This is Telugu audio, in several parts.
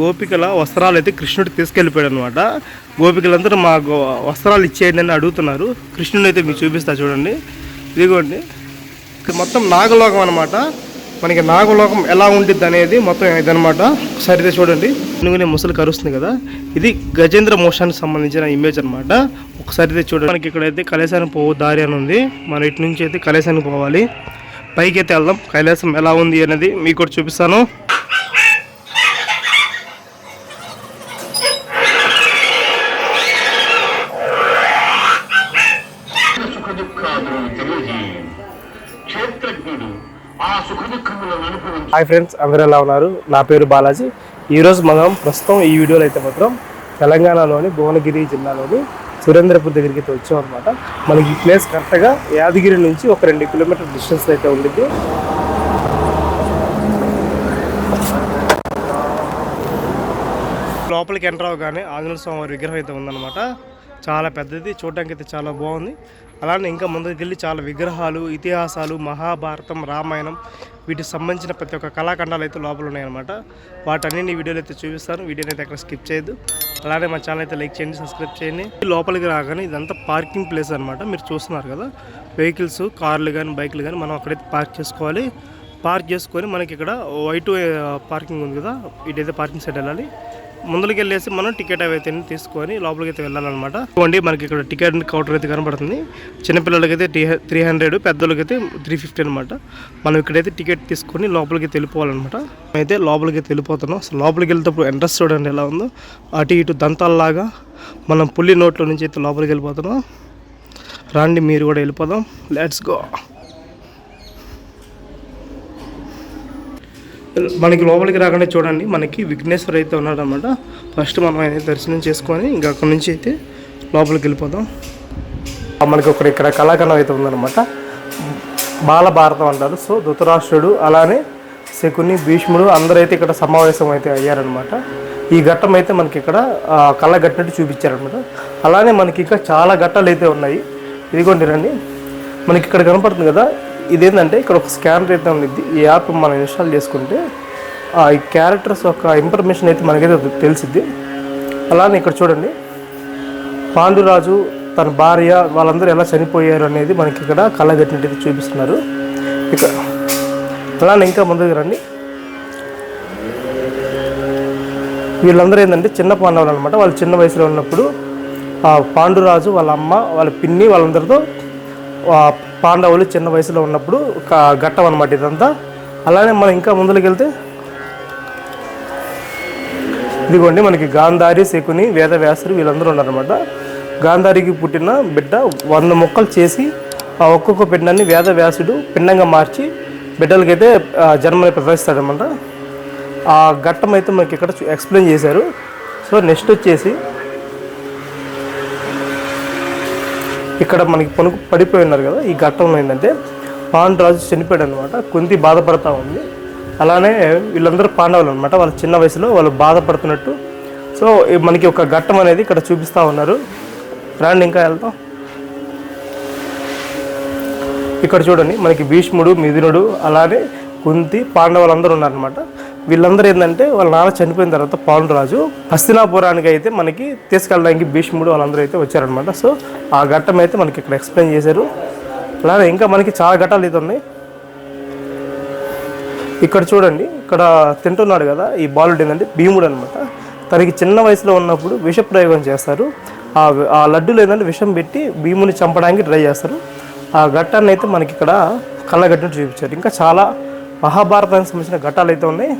గోపికల వస్త్రాలు అయితే కృష్ణుడు తీసుకెళ్ళిపోయాడు అనమాట గోపికలందరూ మా గో వస్త్రాలు ఇచ్చేయండి అని అడుగుతున్నారు. కృష్ణుని అయితే మీకు చూపిస్తా చూడండి. ఇదిగోండి. మొత్తం నాగలోకం అనమాట మనకి నాగలోకం ఎలా ఉండిద్ది అనేది మొత్తం ఇదనమాట ఒకసారి చూడండి. ఎందుకనే ముసలి కరుస్తుంది కదా. ఇది గజేంద్ర మోషానికి సంబంధించిన ఇమేజ్ అనమాట ఒకసారి చూడండి. మనకి ఇక్కడైతే కైలాసానికి పోవు దారి అని ఉంది. మనం ఇటు నుంచి అయితే కైలాసానికి పోవాలి. పైకి అయితే వెళ్దాం. కైలాసం ఎలా ఉంది అనేది మీకు కూడా చూపిస్తాను. హాయ్ ఫ్రెండ్స్ అందరూ ఎలా ఉన్నారు? నా పేరు బాలాజీ. ఈరోజు మనం ప్రస్తుతం ఈ వీడియోలో అయితే మాత్రం తెలంగాణలోని భువనగిరి జిల్లాలోని సురేంద్రపూర్ దగ్గరికి అయితే వచ్చాం అనమాట మనకి ఈ ప్లేస్ కరెక్ట్గా యాదగిరి నుంచి ఒక రెండు కిలోమీటర్ డిస్టెన్స్ అయితే ఉండింది లోపలికి ఎంటర్ అవగానే ఆంజనేయ స్వామి వారి విగ్రహం అయితే ఉందన్నమాట. చాలా పెద్దది చూడడానికి అయితే చాలా బాగుంది. అలానే ఇంకా ముందుకు వెళ్ళి చాలా విగ్రహాలు ఇతిహాసాలు మహాభారతం రామాయణం వీటికి సంబంధించిన ప్రతి ఒక్క కళాఖండాలు అయితే లోపల ఉన్నాయన్నమాట. వాటన్ని వీడియోలు అయితే చూపిస్తాను. వీడియోని అయితే అక్కడ స్కిప్ చేయొద్దు. అలానే మా ఛానల్ అయితే లైక్ చేయండి సబ్స్క్రైబ్ చేయండి. లోపలికి రాగానే ఇదంతా పార్కింగ్ ప్లేస్ అనమాట మీరు చూస్తున్నారు కదా వెహికల్స్ కార్లు కానీ బైక్లు కానీ మనం అక్కడైతే పార్క్ చేసుకోవాలి. పార్క్ చేసుకొని మనకి ఇక్కడ వైట్ పార్కింగ్ ఉంది కదా ఇటైతే పార్కింగ్ సైడ్ వెళ్ళాలి. ముందుకు వెళ్ళేసి మనం టికెట్ అయితే తీసుకొని లోపలికి అయితే వెళ్ళాలన్నమాట. చూడండి మనకి ఇక్కడ టికెట్ కౌంటర్ అయితే కనబడుతుంది. చిన్నపిల్లలకి అయితే త్రీ హండ్రెడ్ పెద్దోళ్ళకైతే త్రీ ఫిఫ్టీ అనమాట మనం ఇక్కడైతే టికెట్ తీసుకొని లోపలికి వెళ్ళిపోవాలన్నమాట. అయితే లోపలికి అయితే వెళ్ళిపోతున్నాం. అసలు లోపలికి వెళ్తేప్పుడు ఎంట్రెస్ట్ చూడండి ఎలా ఉందో. అటు ఇటు దంతాల్లాగా మనం పుల్లి నోట్లో నుంచి అయితే లోపలికి వెళ్ళిపోతున్నాం. రండి మీరు కూడా వెళ్ళిపోదాం. లెట్స్ గో మనకి లోపలికి రాగానే చూడండి మనకి విఘ్నేశ్వర్ అయితే ఉన్నాడనమాట ఫస్ట్ మనం ఆయన దర్శనం చేసుకొని ఇంకా అక్కడ నుంచి అయితే లోపలికి వెళ్ళిపోదాం. మనకి ఒకటి ఇక్కడ కళాఖండం అయితే ఉందన్నమాట. బాలభారతం అంటారు. సో ధృతరాష్ట్రుడు అలానే శకుని భీష్ముడు అందరూ అయితే ఇక్కడ సమావేశం అయితే అయ్యారనమాట ఈ ఘట్టం అయితే మనకి ఇక్కడ కళ్ళ గట్టినట్టు చూపించారనమాట అలానే మనకి ఇంకా చాలా ఘట్టాలు అయితే ఉన్నాయి. ఇదిగోండి రండి. మనకి ఇక్కడ కనపడుతుంది కదా ఇదేంటంటే ఇక్కడ ఒక స్కానర్ అయితే ఉంది. ఈ యాప్ మనం ఇన్స్టాల్ చేసుకుంటే ఆ ఈ క్యారెక్టర్స్ యొక్క ఇన్ఫర్మేషన్ అయితే మనకైతే తెలిసిద్ది. అలానే ఇక్కడ చూడండి. పాండురాజు తన భార్య వాళ్ళందరూ ఎలా చనిపోయారు అనేది మనకి ఇక్కడ కళ్ళగట్టినట్టు చూపిస్తున్నారు. ఇక్కడ అలానే ఇంకా ముందుకు రండి. వీళ్ళందరూ ఏంటంటే చిన్న పాండవులు అనమాట వాళ్ళు చిన్న వయసులో ఉన్నప్పుడు ఆ పాండురాజు వాళ్ళ అమ్మ వాళ్ళ పిన్ని వాళ్ళందరితో పాండవులు చిన్న వయసులో ఉన్నప్పుడు ఒక ఘట్టం అనమాట ఇదంతా. అలానే మనం ఇంకా ముందుకు వెళ్తే ఇదిగోండి మనకి గాంధారి శకుని వేదవ్యాసులు వీళ్ళందరూ ఉన్నారనమాట గాంధారికి పుట్టిన బిడ్డ వంద మొక్కలు చేసి ఆ ఒక్కొక్క పిండాన్ని వేదవ్యాసుడు పిండంగా మార్చి బిడ్డలకైతే జన్మని ప్రదర్శిస్తాడనమాట ఆ ఘట్టం అయితే మనకి ఇక్కడ ఎక్స్ప్లెయిన్ చేశారు. సో నెక్స్ట్ వచ్చేసి ఇక్కడ మనకి పనుకు పడిపోయి ఉన్నారు కదా ఈ ఘట్టంలో ఏంటంటే పాండురాజు చనిపోయాడు అనమాట కుంతి బాధపడతా ఉంది. అలానే వీళ్ళందరూ పాండవులు అనమాట వాళ్ళ చిన్న వయసులో వాళ్ళు బాధపడుతున్నట్టు. సో మనకి ఒక ఘట్టం అనేది ఇక్కడ చూపిస్తూ ఉన్నారు. రాండి ఇంకా వెళ్తాం ఇక్కడ చూడండి మనకి భీష్ముడు మిథునుడు అలానే కుంతి పాండవులందరూ ఉన్నారనమాట వీళ్ళందరూ ఏంటంటే వాళ్ళ నాన్న చనిపోయిన తర్వాత పాండురాజు హస్తినాపురానికి అయితే మనకి తీసుకెళ్ళడానికి భీష్ముడు వాళ్ళందరూ అయితే వచ్చారనమాట సో ఆ ఘట్టం అయితే మనకి ఇక్కడ ఎక్స్ప్లెయిన్ చేశారు. అలానే ఇంకా మనకి చాలా ఘట్టాలు అయితే ఉన్నాయి. ఇక్కడ చూడండి ఇక్కడ తింటున్నాడు కదా ఈ బాలుడు ఏంటంటే భీముడు అనమాట తనకి చిన్న వయసులో ఉన్నప్పుడు విషప్రయోగం చేస్తారు. ఆ ఆ లడ్డూలు ఏంటంటే విషం పెట్టి భీముని చంపడానికి ట్రై చేస్తారు. ఆ ఘట్టాన్ని అయితే మనకి ఇక్కడ కళ్ళగట్టినట్టు చూపించారు. ఇంకా చాలా మహాభారతానికి సంబంధించిన ఘట్టాలు అయితే ఉన్నాయి.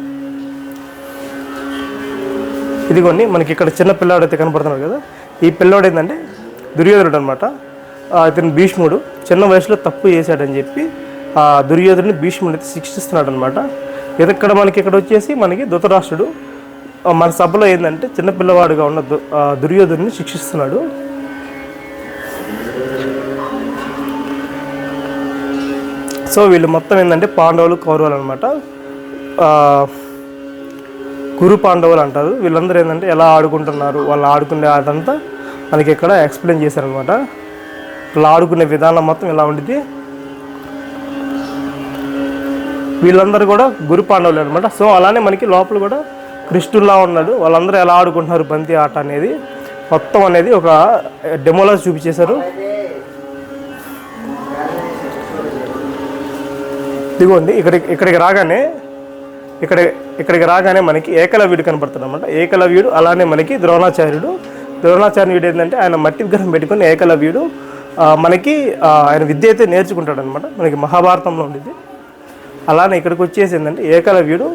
ఇదిగోండి మనకి ఇక్కడ చిన్న పిల్లాడు అయితే కనపడుతున్నాడు కదా. ఈ పిల్లోడు ఏంటంటే దుర్యోధనుడు అనమాట ఇతను భీష్ముడు. చిన్న వయసులో తప్పు చేశాడని చెప్పి ఆ దుర్యోధనుని భీష్ముడు అయితే శిక్షిస్తున్నాడు అనమాట ఇక్కడ మనకి ఇక్కడ వచ్చేసి మనకి ధృతరాష్ట్రుడు. మన సభలో ఏంటంటే చిన్న పిల్లవాడుగా ఉన్న దు- దుర్యోధనుని శిక్షిస్తున్నాడు. సో వీళ్ళు మొత్తం ఏంటంటే పాండవులు కౌరవులు అనమాట కురు పాండవులు అంటారు. వీళ్ళందరూ ఏంటంటే ఎలా ఆడుకుంటున్నారు వాళ్ళు ఆడుకునే ఆటంతా మనకి ఇక్కడ ఎక్స్ప్లెయిన్ చేశారనమాట వాళ్ళు ఆడుకునే విధానం మొత్తం ఇలా ఉండిద్ది? వీళ్ళందరూ కూడా గురు పాండవులు అనమాట సో అలానే మనకి లోపల కూడా కృష్ణుల్లా ఉన్నాడు. వాళ్ళందరూ ఎలా ఆడుకుంటున్నారు బంతి ఆట అనేది మొత్తం అనేది ఒక డెమోలో చూపించేశారు. ఇదిగోండి ఇక్కడ ఇక్కడికి రాగానే ఇక్కడ ఇక్కడికి రాగానే మనకి ఏకలవ్యుడు కనబడుతుంది అనమాట ఏకలవ్యుడు అలానే మనకి ద్రోణాచార్యుడు. ద్రోణాచార్యుడు ఏంటంటే ఆయన మట్టి విగ్రహం పెట్టుకుని ఏకలవ్యుడు. మనకి ఆయన విద్య అయితే నేర్చుకుంటాడు అనమాట మనకి మహాభారతంలో ఉండేది. అలానే ఇక్కడికి వచ్చేసి ఏంటంటే ఏకలవ్యుడు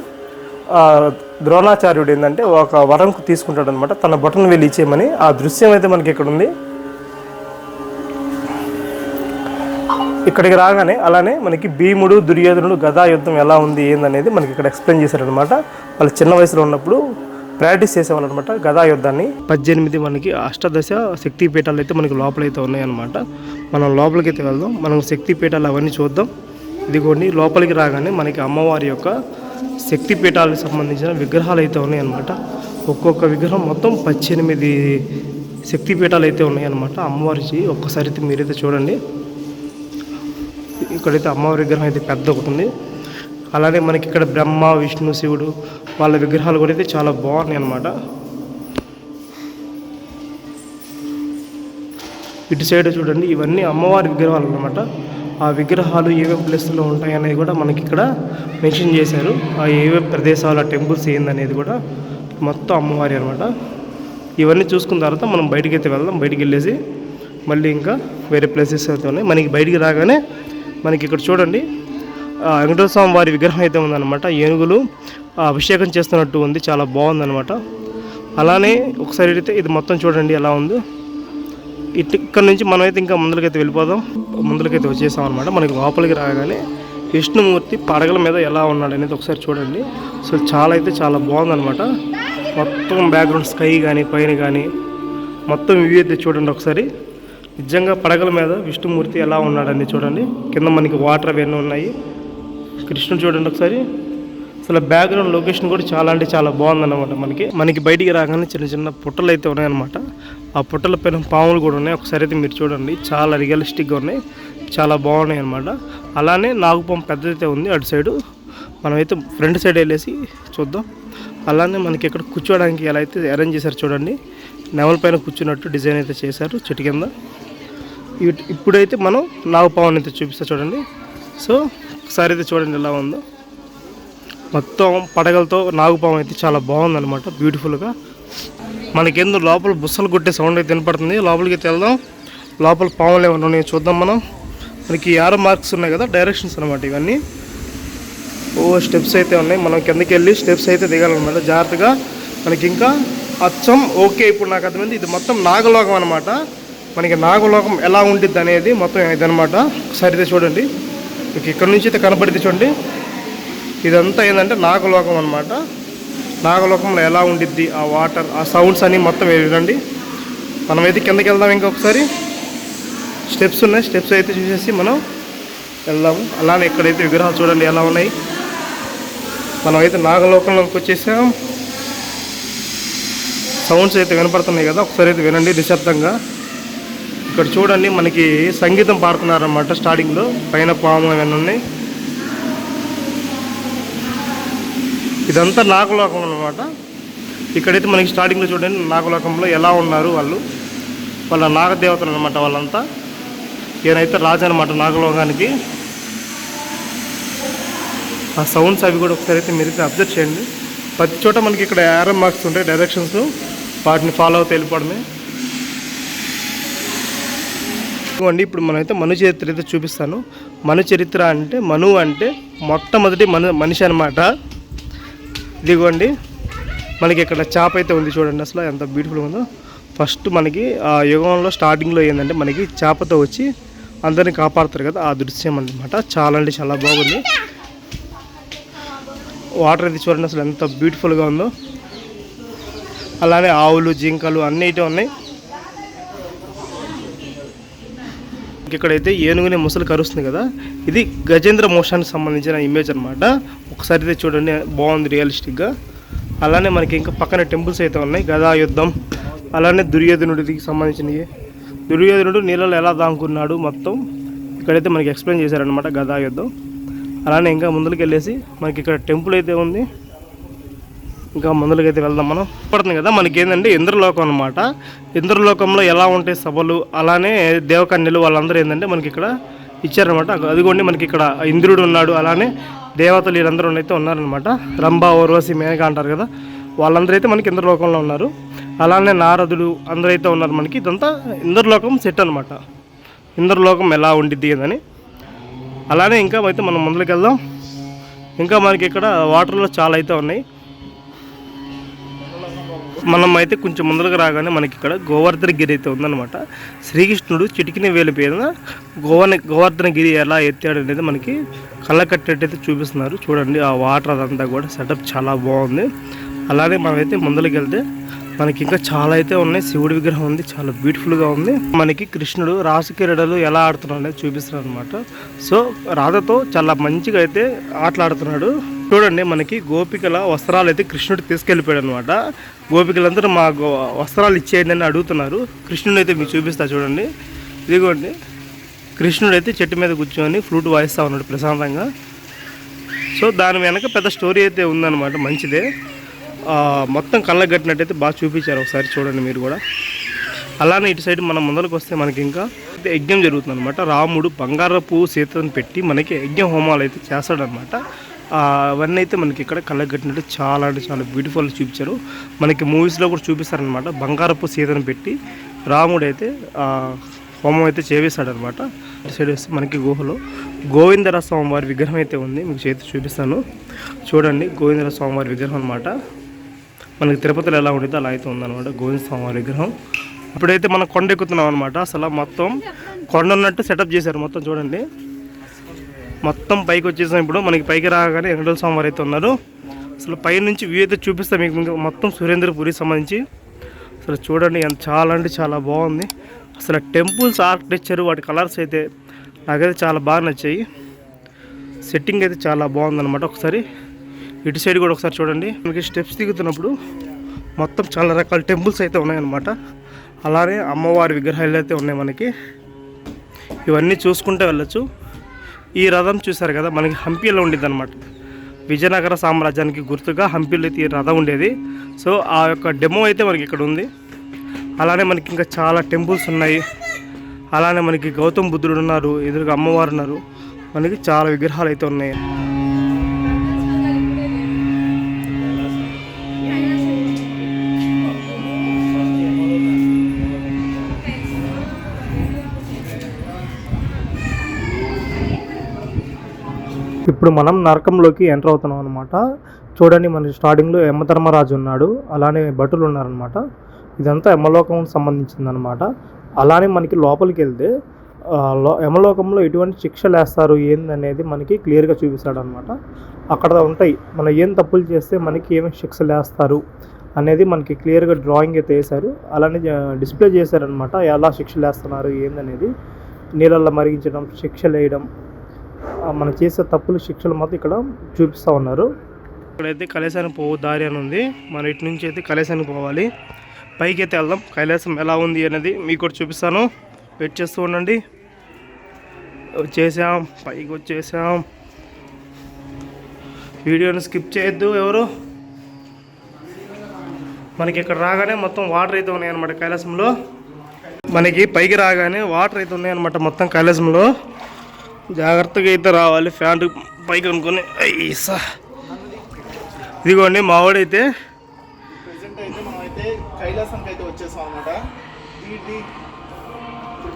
ద్రోణాచార్యుడు ఏంటంటే ఒక వరం తీసుకుంటాడు అనమాట తన బొటను వెళ్ళి ఇచ్చేయమని. ఆ దృశ్యం అయితే మనకి ఇక్కడ ఉంది. ఇక్కడికి రాగానే అలానే మనకి భీముడు దుర్యోధనుడు గదా యుద్ధం ఎలా ఉంది ఏందనేది మనకి ఇక్కడ ఎక్స్ప్లెయిన్ చేశారనమాట వాళ్ళు చిన్న వయసులో ఉన్నప్పుడు ప్రాక్టీస్ చేసేవాళ్ళు అనమాట గదా యుద్ధాన్ని. పద్దెనిమిది మనకి అష్టాదశ శక్తి పీఠాలు అయితే మనకి లోపలైతే ఉన్నాయన్నమాట. మనం లోపలికి అయితే వెళ్దాం. మనం శక్తి పీఠాలు అవన్నీ చూద్దాం. ఇదిగోండి లోపలికి రాగానే మనకి అమ్మవారి యొక్క శక్తి పీఠాలకు సంబంధించిన విగ్రహాలు అయితే ఉన్నాయన్నమాట. ఒక్కొక్క విగ్రహం మొత్తం పద్దెనిమిది శక్తి పీఠాలు అయితే ఉన్నాయన్నమాట. అమ్మవారికి ఒక్కసారి అయితే మీరైతే చూడండి. ఇక్కడైతే అమ్మవారి విగ్రహం అయితే పెద్ద ఒకటి ఉంది. అలానే మనకి ఇక్కడ బ్రహ్మ విష్ణు శివుడు వాళ్ళ విగ్రహాలు కూడా అయితే చాలా బాగున్నాయి అన్నమాట. ఇటు సైడ్ చూడండి ఇవన్నీ అమ్మవారి విగ్రహాలు అన్నమాట. ఆ విగ్రహాలు ఏమేమి ప్లేస్లో ఉంటాయనేది కూడా మనకి ఇక్కడ మెన్షన్ చేశారు. ఆ ఏమేమి ప్రదేశాలు ఆ టెంపుల్స్ ఏందనేది కూడా మొత్తం అమ్మవారి అనమాట ఇవన్నీ చూసుకున్న తర్వాత మనం బయటికి అయితే వెళ్దాం. బయటికి వెళ్ళేసి మళ్ళీ ఇంకా వేరే ప్లేసెస్ అయితే ఉన్నాయి. మనకి బయటికి రాగానే మనకి ఇక్కడ చూడండి. వెంకటేశ్వర స్వామి వారి విగ్రహం అయితే ఉందన్నమాట. ఏనుగులు అభిషేకం చేస్తున్నట్టు ఉంది. చాలా బాగుందన్నమాట. అలానే ఒకసారి అయితే ఇది మొత్తం చూడండి ఎలా ఉందో. ఇటు ఇక్కడ నుంచి మనమైతే ఇంకా ముందులకైతే వెళ్ళిపోదాం. ముందులకైతే వచ్చేసాం అనమాట మనకి లోపలికి రాగానే విష్ణుమూర్తి పడగల మీద ఎలా ఉన్నాడు అనేది ఒకసారి చూడండి. సో చాలా అయితే చాలా బాగుందన్నమాట. మొత్తం బ్యాక్గ్రౌండ్ స్కై కానీ పైన కానీ మొత్తం వ్యూ అయితే చూడండి ఒకసారి. నిజంగా పడగల మీద విష్ణుమూర్తి ఎలా ఉన్నాడని చూడండి. కింద మనకి వాటర్ అవన్నీ ఉన్నాయి. కృష్ణుడు చూడండి ఒకసారి. అసలు బ్యాక్గ్రౌండ్ లొకేషన్ కూడా చాలా అంటే చాలా బాగుందన్నమాట మనకి. మనకి బయటికి రాగానే చిన్న చిన్న పుట్టలు అయితే ఉన్నాయన్నమాట. ఆ పుట్టల పైన పాములు కూడా ఉన్నాయి. ఒకసారి అయితే మీరు చూడండి. చాలా రియలిస్టిక్గా ఉన్నాయి. చాలా బాగున్నాయి అనమాట అలానే నాగుపాము పెద్దదైతే ఉంది అటు సైడు. మనమైతే ఫ్రంట్ సైడ్ వెళ్ళేసి చూద్దాం. అలానే మనకి ఇక్కడ కూర్చోవడానికి ఎలా అయితే అరేంజ్ చేశారు చూడండి. నెమల పైన కూర్చున్నట్టు డిజైన్ అయితే చేశారు చెట్టు కింద. ఇప్పుడైతే మనం నాగపావుని అయితే చూపిస్తా చూడండి. సో ఒకసారి అయితే చూడండి ఎలా ఉందో. మొత్తం పడగలతో నాగుపాము అయితే చాలా బాగుందనమాట బ్యూటిఫుల్గా మనకేందో లోపల బుస్సలు కొట్టే సౌండ్ అయితే వినపడుతుంది. లోపలికి అయితే వెళ్దాం. లోపల పాములు ఏమైనా ఉన్నాయో చూద్దాం మనం. మనకి ఆరో మార్క్స్ ఉన్నాయి కదా డైరెక్షన్స్ అనమాట ఇవన్నీ. ఓ స్టెప్స్ అయితే ఉన్నాయి. మనం కిందకి వెళ్ళి స్టెప్స్ అయితే దిగాలన్నమాట. జాగ్రత్తగా. మనకి ఇంకా అచ్చం ఓకే. ఇప్పుడు నాకు అర్థమైంది. ఇది మొత్తం నాగలోకం అనమాట మనకి నాగలోకం ఎలా ఉంటుంది అనేది మొత్తం ఇదనమాట ఒకసారి అయితే చూడండి. మీకు ఇక్కడ నుంచి అయితే కనబడితే చూడండి. ఇదంతా ఏంటంటే నాగలోకం అనమాట నాగలోకంలో ఎలా ఉండిద్ది ఆ వాటర్ ఆ సౌండ్స్ అన్నీ మొత్తం వినండి మనమైతే కిందకి వెళ్దాం ఇంకొకసారి స్టెప్స్ ఉన్నాయి. స్టెప్స్ అయితే చూసేసి మనం వెళ్దాము. అలానే ఇక్కడైతే విగ్రహాలు చూడండి ఎలా ఉన్నాయి. మనమైతే నాగలోకంలోకి వచ్చేసాం. సౌండ్స్ అయితే వినపడుతున్నాయి కదా. ఒకసారి అయితే వినండి నిశ్శబ్దంగా. ఇక్కడ చూడండి మనకి సంగీతం పాడుతున్నారన్నమాట స్టార్టింగ్లో పైన పాము అవన్నీ ఉన్నాయి. ఇదంతా నాగలోకం అనమాట ఇక్కడైతే మనకి స్టార్టింగ్లో చూడండి నాగలోకంలో ఎలా ఉన్నారు వాళ్ళు. వాళ్ళ నాగదేవతలు అనమాట వాళ్ళంతా. ఈయనైతే రాజు అనమాట నాగలోకానికి. ఆ సౌండ్స్ అవి కూడా ఒకసారి అయితే మీరు అబ్జర్వ్ చేయండి. ప్రతి చోట మనకి ఇక్కడ యారో మార్క్స్ ఉంటాయి డైరెక్షన్స్ వాటిని ఫాలో అవుతూ వెళ్ళిపోవడమే. ఇదిగోండి ఇప్పుడు మనమైతే మను చరిత్ర అయితే చూపిస్తాను. మను చరిత్ర అంటే మను అంటే మొట్టమొదటి మన మనిషి అనమాట ఇదిగోండి. మనకి ఇక్కడ చాప అయితే ఉంది చూడండి అసలు ఎంత బ్యూటిఫుల్ ఉందో. ఫస్ట్ మనకి ఆ యుగంలో స్టార్టింగ్లో ఏంటంటే మనకి చేపతో వచ్చి అందరిని కాపాడుతారు కదా ఆ దృశ్యం అనమాట చాలా అంటే చాలా బాగుంది. వాటర్ అయితే చూడండి అసలు ఎంత బ్యూటిఫుల్గా ఉందో. అలానే ఆవులు జింకలు అన్నీ అయితే ఉన్నాయి. ఇక్కడైతే ఏనుగునే ముసలి కరుస్తుంది కదా. ఇది గజేంద్ర మోషానికి సంబంధించిన ఇమేజ్ అనమాట ఒకసారి అయితే చూడండి బాగుంది రియలిస్టిక్గా అలానే మనకి ఇంకా పక్కన టెంపుల్స్ అయితే ఉన్నాయి. గదా యుద్ధం అలానే దుర్యోధనుడికి సంబంధించినవి. దుర్యోధనుడు నీళ్ళలో ఎలా దాంకున్నాడు మొత్తం ఇక్కడైతే మనకి ఎక్స్ప్లెయిన్ చేశారనమాట గదా యుద్ధం అలానే ఇంకా ముందుకు వెళ్ళేసి మనకి ఇక్కడ టెంపుల్ అయితే ఉంది. ఇంకా ముందులకైతే వెళ్దాం మనం. పడుతుంది కదా మనకి ఏంటంటే ఇంద్రలోకం అనమాట ఇంద్రలోకంలో ఎలా ఉంటాయి సభలు అలానే దేవకన్యలు వాళ్ళందరూ ఏంటంటే మనకి ఇక్కడ ఇచ్చారనమాట అదిగోండి మనకి ఇక్కడ ఇంద్రుడు ఉన్నాడు అలానే దేవతలు వీళ్ళందరూ అయితే ఉన్నారనమాట రంభ ఓర్వశి మేనక అంటారు కదా వాళ్ళందరూ అయితే మనకి ఇంద్రలోకంలో ఉన్నారు. అలానే నారదుడు అందరూ అయితే ఉన్నారు మనకి. ఇదంతా ఇంద్రలోకం సెట్ అనమాట ఇంద్రలోకం ఎలా ఉండిద్ది అని అలానే ఇంకా అయితే మనం ముందుకు వెళ్దాం ఇంకా మనకి ఇక్కడ వాటర్లో చాలా అయితే ఉన్నాయి. మనం అయితే కొంచెం ముందరకు రాగానే మనకి ఇక్కడ గోవర్ధన గిరి అయితే ఉందన్నమాట. శ్రీకృష్ణుడు చిటికిన వేలు పేరున గోవర్ణ గోవర్ధన గిరి ఎలా ఎత్తాడు అనేది మనకి కళ్ళ కట్టేటైతే చూపిస్తున్నారు. చూడండి ఆ వాటర్ అదంతా కూడా సెటప్ చాలా బాగుంది. అలానే మనమైతే ముందరికి వెళ్తే మనకి ఇంకా చాలా అయితే ఉన్నాయి. శివుడి విగ్రహం ఉంది చాలా బ్యూటిఫుల్గా ఉంది. మనకి కృష్ణుడు రాసక్రీడలు ఎలా ఆడుతున్నాడు అనేది చూపిస్తున్నాడు అనమాట సో రాధతో చాలా మంచిగా అయితే ఆటలాడుతున్నాడు. చూడండి మనకి గోపికల వస్త్రాలు అయితే కృష్ణుడు తీసుకెళ్ళిపోయాడు అనమాట గోపికలందరూ మా గో వస్త్రాలు ఇచ్చేయండి అని అడుగుతున్నారు. కృష్ణుడు అయితే మీకు చూపిస్తా చూడండి. ఇదిగోండి. కృష్ణుడు అయితే చెట్టు మీద కూర్చొని ఫ్లూట్ వాయిస్తూ ఉన్నాడు ప్రశాంతంగా. సో దాని వెనక పెద్ద స్టోరీ అయితే ఉందన్నమాట మంచిదే. మొత్తం కళ్ళకు కట్టినట్టయితే బాగా చూపించారు ఒకసారి చూడండి మీరు కూడా. అలానే ఇటు సైడ్ మనం ముందరకు వస్తే మనకి ఇంకా యజ్ఞం జరుగుతుంది అనమాట రాముడు బంగారపు సీతను పెట్టి మనకి యజ్ఞ హోమాలు అయితే చేస్తాడనమాట అవన్నీ అయితే మనకి ఇక్కడ కళ్ళగట్టినట్టు చాలా అంటే చాలా బ్యూటిఫుల్ చూపించారు. మనకి మూవీస్లో కూడా చూపిస్తారనమాట బంగారపు సీతను పెట్టి రాముడు అయితే హోమం అయితే చేవేశాడనమాట సైడ్ వస్తే మనకి గుహలో గోవిందర స్వామివారి విగ్రహం అయితే ఉంది. మీకు చేతి చూపిస్తాను. చూడండి గోవిందర స్వామివారి విగ్రహం అనమాట మనకి తిరుపతిలో ఎలా ఉంటుందో అలా అయితే ఉందన్నమాట గోవింద స్వామివారి విగ్రహం. ఇప్పుడైతే మనం కొండ ఎక్కుతున్నాం అనమాట అసలు మొత్తం కొండ ఉన్నట్టు సెటప్ చేశారు మొత్తం చూడండి. మొత్తం పైకి వచ్చేసాం ఇప్పుడు మనకి పైకి రాగానే వెంకటేశ్వర స్వామివారు అయితే ఉన్నారు. అసలు పై నుంచి వ్యూ అయితే చూపిస్తాం మీకు ఇంకా మొత్తం సురేంద్రపురి సంబంధించి. అసలు చూడండి ఎంత చాలా అంటే చాలా బాగుంది. అసలు టెంపుల్స్ ఆర్కిటెక్చర్ వాటి కలర్స్ అయితే నాకైతే చాలా బాగా నచ్చాయి. సెట్టింగ్ అయితే చాలా బాగుందన్నమాట ఒకసారి. ఇటు సైడ్ కూడా ఒకసారి చూడండి. మనకి స్టెప్స్ దిగుతున్నప్పుడు మొత్తం చాలా రకాల టెంపుల్స్ అయితే ఉన్నాయన్నమాట. అలానే అమ్మవారి విగ్రహాలు అయితే ఉన్నాయి మనకి. ఇవన్నీ చూసుకుంటే వెళ్ళొచ్చు. ఈ రథం చూశారు కదా మనకి హంపీలో ఉండేది అనమాట విజయనగర సామ్రాజ్యానికి గుర్తుగా హంపీలో అయితే ఈ రథం ఉండేది. సో ఆ యొక్క డెమో అయితే మనకి ఇక్కడ ఉంది. అలానే మనకి ఇంకా చాలా టెంపుల్స్ ఉన్నాయి. అలానే మనకి గౌతమ్ బుద్ధుడు ఉన్నారు ఎదురుగా అమ్మవారు ఉన్నారు. మనకి చాలా విగ్రహాలు అయితే ఉన్నాయి. ఇప్పుడు మనం నరకంలోకి ఎంటర్ అవుతున్నాం అనమాట చూడండి మన స్టార్టింగ్లో యమధర్మరాజు ఉన్నాడు. అలానే భటులు ఉన్నారనమాట ఇదంతా యమలోకం సంబంధించిందనమాట అలానే మనకి లోపలికి వెళ్తే యమలోకంలో ఎటువంటి శిక్షలు వేస్తారు ఏందనేది మనకి క్లియర్గా చూపిస్తాడు అనమాట అక్కడ ఉంటాయి. మనం ఏం తప్పులు చేస్తే మనకి ఏమేమి శిక్షలు వేస్తారు అనేది మనకి క్లియర్గా డ్రాయింగ్ అయితే వేశారు. అలానే డిస్ప్లే చేశారనమాట ఎలా శిక్షలు వేస్తున్నారు ఏందనేది నీళ్ళల్లో మరిగించడం శిక్షలు వేయడం మనం చేసే తప్పులు శిక్షలు మాత్రం ఇక్కడ చూపిస్తూ ఉన్నారు. ఇక్కడైతే కైలాసానికి పోవు దారి అని ఉంది. మనం ఇటు నుంచి అయితే కైలాసానికి పోవాలి. పైకి అయితే వెళ్దాం. కైలాసం ఎలా ఉంది అనేది మీకు కూడా చూపిస్తాను. వెయిట్ చేస్తూ ఉండండి. వచ్చేసాం. పైకి వచ్చేసాం. వీడియోని స్కిప్ చేయొద్దు ఎవరు. మనకి ఇక్కడ రాగానే మొత్తం వాటర్ అయితే ఉన్నాయన్నమాట కైలాసంలో. మనకి పైకి రాగానే వాటర్ అయితే ఉన్నాయన్నమాట మొత్తం కైలాసంలో. జాగ్రత్తగా అయితే రావాలి. ఫ్యాన్ పైకి అనుకుని. అయ్యా ఇదిగోండి మావాడైతే ప్రెసెంట్ అయితే మనం అయితే కైలాసంకి అయితే వచ్చేసాం అనమాట దీటి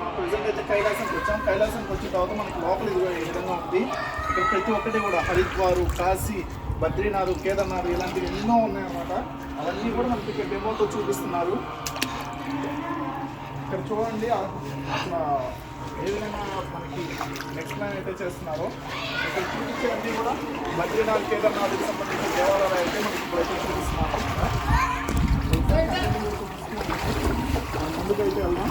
ఇప్పుడు అయితే కైలాసంకి వచ్చాం. కైలాసంకి వచ్చిన తర్వాత మనకి లోపల ఇదిగో ఈ విధంగా ఉంది. ఇక్కడ ప్రతి ఒక్కటి కూడా హరిద్వారు కాశీ బద్రీనాథ్ కేదార్నాథ్ ఇలాంటివి ఎన్నో ఉన్నాయన్నమాట. అవన్నీ కూడా మనకి ఇక్కడ డెమోతో చూపిస్తున్నారు. ఇక్కడ చూడండి ఏ విధంగా మనకి ఎక్స్ప్లెయిన్ అయితే చేస్తున్నారో ఇక్కడ చూపించేవన్నీ కూడా బద్రీనాథ్ కేదార్నాథ్కి సంబంధించిన దేవాలయాలు అయితే మనకి ఇప్పుడైతే చూపిస్తున్నారు. మనం ముందుకైతే వెళ్దాం.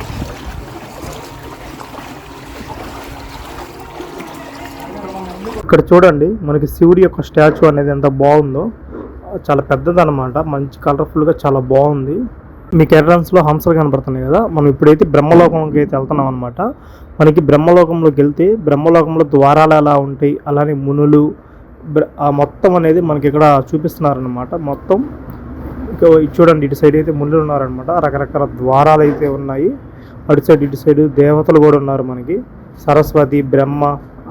ఇక్కడ ఇక్కడ చూడండి మనకి శివుడి యొక్క స్టాచ్యూ అనేది ఎంత బాగుందో. చాలా పెద్దదన్నమాట మంచి కలర్ఫుల్గా చాలా బాగుంది. మీకు ఎంట్రన్స్లో హంసలు కనబడుతున్నాయి కదా మనం ఇప్పుడైతే బ్రహ్మలోకంకి అయితే వెళ్తున్నాం అనమాట మనకి బ్రహ్మలోకంలోకి వెళ్తే బ్రహ్మలోకంలో ద్వారాలు ఎలా ఉంటాయి అలానే మునులు ఆ మొత్తం అనేది మనకి ఇక్కడ చూపిస్తున్నారనమాట మొత్తం ఇక చూడండి ఇటు సైడ్ అయితే మునులు ఉన్నారనమాట రకరకాల ద్వారాలు అయితే ఉన్నాయి. అటు సైడ్ ఇటు సైడ్ దేవతలు కూడా ఉన్నారు మనకి. సరస్వతి బ్రహ్మ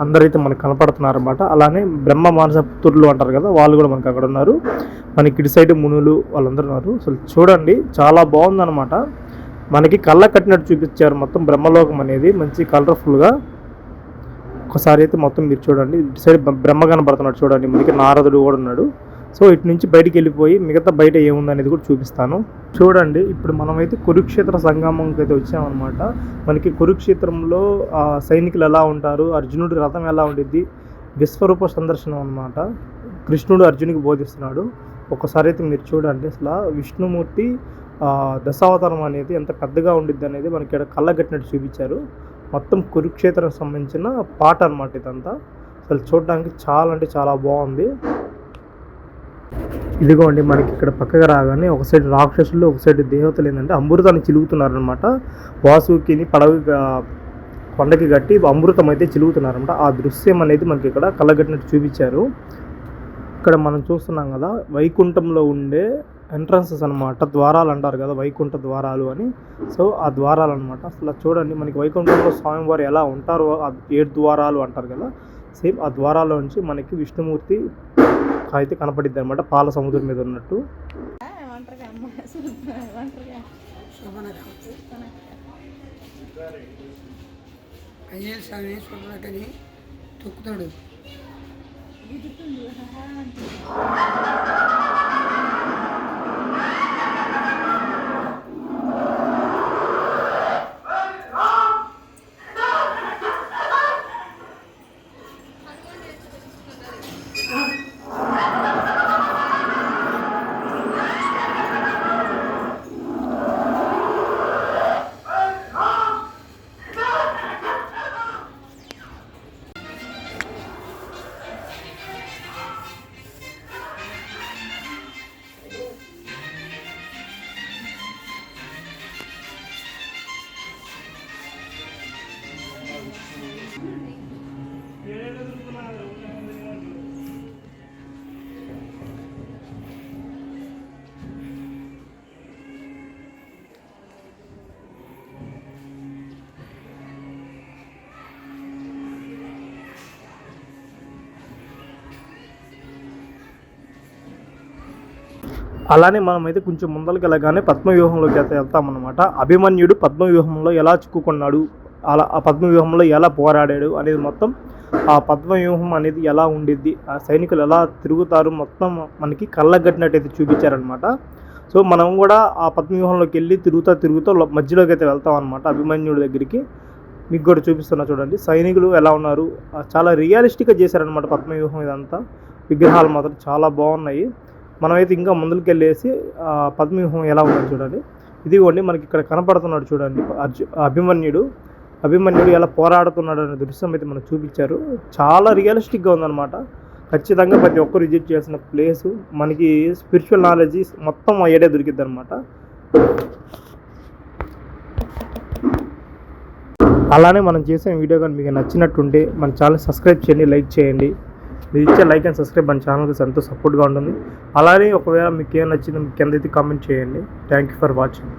అందరైతే మనకు కనపడుతున్నారు అనమాట అలానే బ్రహ్మ మానస పుత్రులు అంటారు కదా వాళ్ళు కూడా మనకి అక్కడ ఉన్నారు. మనకి ఇటు సైడ్ మునులు వాళ్ళందరూ ఉన్నారు. అసలు చూడండి చాలా బాగుందనమాట మనకి కళ్ళ కట్టినట్టు చూపించారు మొత్తం బ్రహ్మలోకం అనేది. మంచి కలర్ఫుల్గా ఒకసారి అయితే మొత్తం మీరు చూడండి. ఇటు సైడ్ బ్రహ్మ కనబడుతున్నాడు చూడండి. మనకి నారదుడు కూడా ఉన్నాడు. సో ఇటు నుంచి బయటికి వెళ్ళిపోయి మిగతా బయట ఏముందనేది కూడా చూపిస్తాను. చూడండి. ఇప్పుడు మనమైతే కురుక్షేత్ర సంగమంకి అయితే వచ్చామన్నమాట. మనకి కురుక్షేత్రంలో సైనికులు ఎలా ఉంటారు? అర్జునుడి రథం ఎలా ఉండిద్ది? విశ్వరూప సందర్శనం అనమాట కృష్ణుడు అర్జునికి బోధిస్తున్నాడు. ఒకసారి అయితే మీరు చూడండి. అసలు విష్ణుమూర్తి దశావతారం అనేది ఎంత పెద్దగా ఉండిద్ది అనేది మనకి ఇక్కడ కళ్ళగట్టినట్టు చూపించారు. మొత్తం కురుక్షేత్రం సంబంధించిన పాట అనమాట ఇదంతా. అసలు చూడడానికి చాలా అంటే చాలా బాగుంది. ఇదిగోండి మనకి ఇక్కడ పక్కగా రాగానే ఒక సైడ్ రాక్షసులు ఒక సైడ్ దేవతలు ఏంటంటే అమృతాన్ని చిలుగుతున్నారనమాట వాసుకిని పడవ కొండకి కట్టి అమృతం అయితే చిలుగుతున్నారనమాట ఆ దృశ్యం అనేది మనకి ఇక్కడ కళ్ళగట్టినట్టు చూపించారు. ఇక్కడ మనం చూస్తున్నాం కదా వైకుంఠంలో ఉండే ఎంట్రన్సెస్ అన్నమాట ద్వారాలు అంటారు కదా వైకుంఠ ద్వారాలు అని. సో ఆ ద్వారాలు అనమాట అసలు చూడండి మనకి వైకుంఠంలో స్వామివారు ఎలా ఉంటారో ఆ ఏడు ద్వారాలు అంటారు కదా సేమ్ ఆ ద్వారాల నుంచి మనకి విష్ణుమూర్తి అయితే కనపడిద్ది అనమాట పాల సముద్రం మీద ఉన్నట్టు. అయ్యేలు స్వామి చూడకని తొక్కుతాడు. అలానే మనం అయితే కొంచెం ముందరికి వెళ్ళగానే పద్మవ్యూహంలోకి అయితే వెళ్తామన్నమాట. అభిమన్యుడు పద్మవ్యూహంలో ఎలా చిక్కుకున్నాడు? అలా ఆ పద్మవ్యూహంలో ఎలా పోరాడాడు అనేది మొత్తం ఆ పద్మవ్యూహం అనేది ఎలా ఉండిద్ది? ఆ సైనికులు ఎలా తిరుగుతారు? మొత్తం మనకి కళ్ళగట్టినట్టయితే చూపించారనమాట సో మనం కూడా ఆ పద్మవ్యూహంలోకి వెళ్ళి తిరుగుతా తిరుగుతూ మధ్యలోకి అయితే వెళ్తాం అనమాట అభిమన్యుడి దగ్గరికి. మీకు కూడా చూపిస్తున్నా చూడండి. సైనికులు ఎలా ఉన్నారు? చాలా రియలిస్టిక్గా చేశారనమాట పద్మవ్యూహం ఇదంతా. విగ్రహాలు మాత్రం చాలా బాగున్నాయి. మనమైతే ఇంకా ముందుకు వెళ్ళేసి పద్మవ్యూహం ఎలా ఉందో చూడండి. ఇదిగోండి మనకి ఇక్కడ కనపడుతున్నాడు చూడండి అర్జు అభిమన్యుడు. అభిమన్యుడు ఎలా పోరాడుతున్నాడు అనే దృశ్యం అయితే మనకు చూపించారు. చాలా రియలిస్టిక్గా ఉందన్నమాట. ఖచ్చితంగా ప్రతి ఒక్కరు విజిట్ చేసిన ప్లేస్. మనకి స్పిరిచువల్ నాలెడ్జ్ మొత్తం ఆ ఏడే దొరికిద్ది అనమాట అలానే మనం చేసిన వీడియో కానీ మీకు నచ్చినట్టుంటే మన ఛానల్ సబ్స్క్రైబ్ చేయండి లైక్ చేయండి. మీరు ఇచ్చే లైక్ అండ్ సబ్స్క్రైబ్ మన ఛానల్కి ఎంతో సపోర్ట్గా ఉంటుంది. అలానే ఒకవేళ మీకు ఏం నచ్చిందో కింద అయితే కామెంట్ చేయండి. Thank you for watching